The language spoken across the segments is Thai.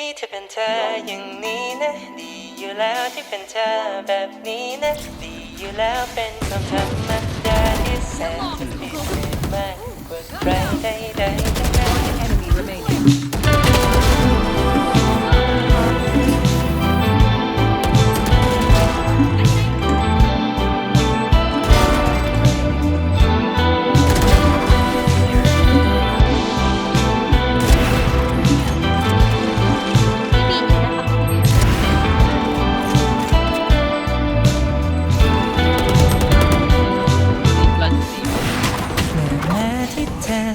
ที่เธอเป็นเธออย่างนี้นะ ดีอยู่แล้วที่เป็นเธอแบบนี้นะ ดีอยู่แล้วเป็นความธรรม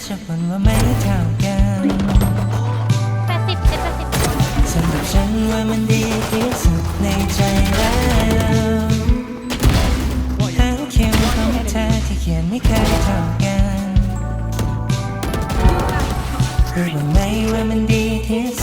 ฉันฝันว่าไม่เท่ากันแปดสิบเจ็ดแปดสิบสำหรับฉันว่ามันดีที่สุดในใจแล้วทั้งเขียนของเธอที่เขียนไม่เคยเท่ากันรู้ว่าไหมว่ามันดีที่สุด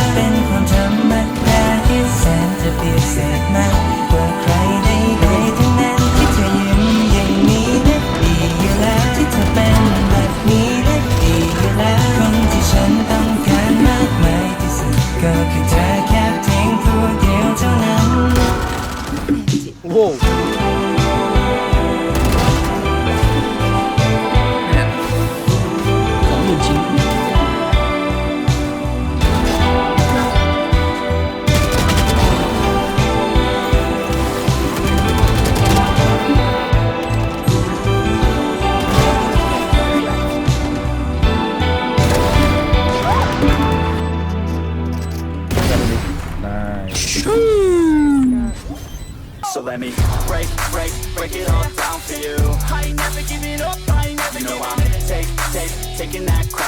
Воу! So let me break, break, break it all down for you. I ain't never giving up, I ain't never you know giving I'm take, take, taking that crown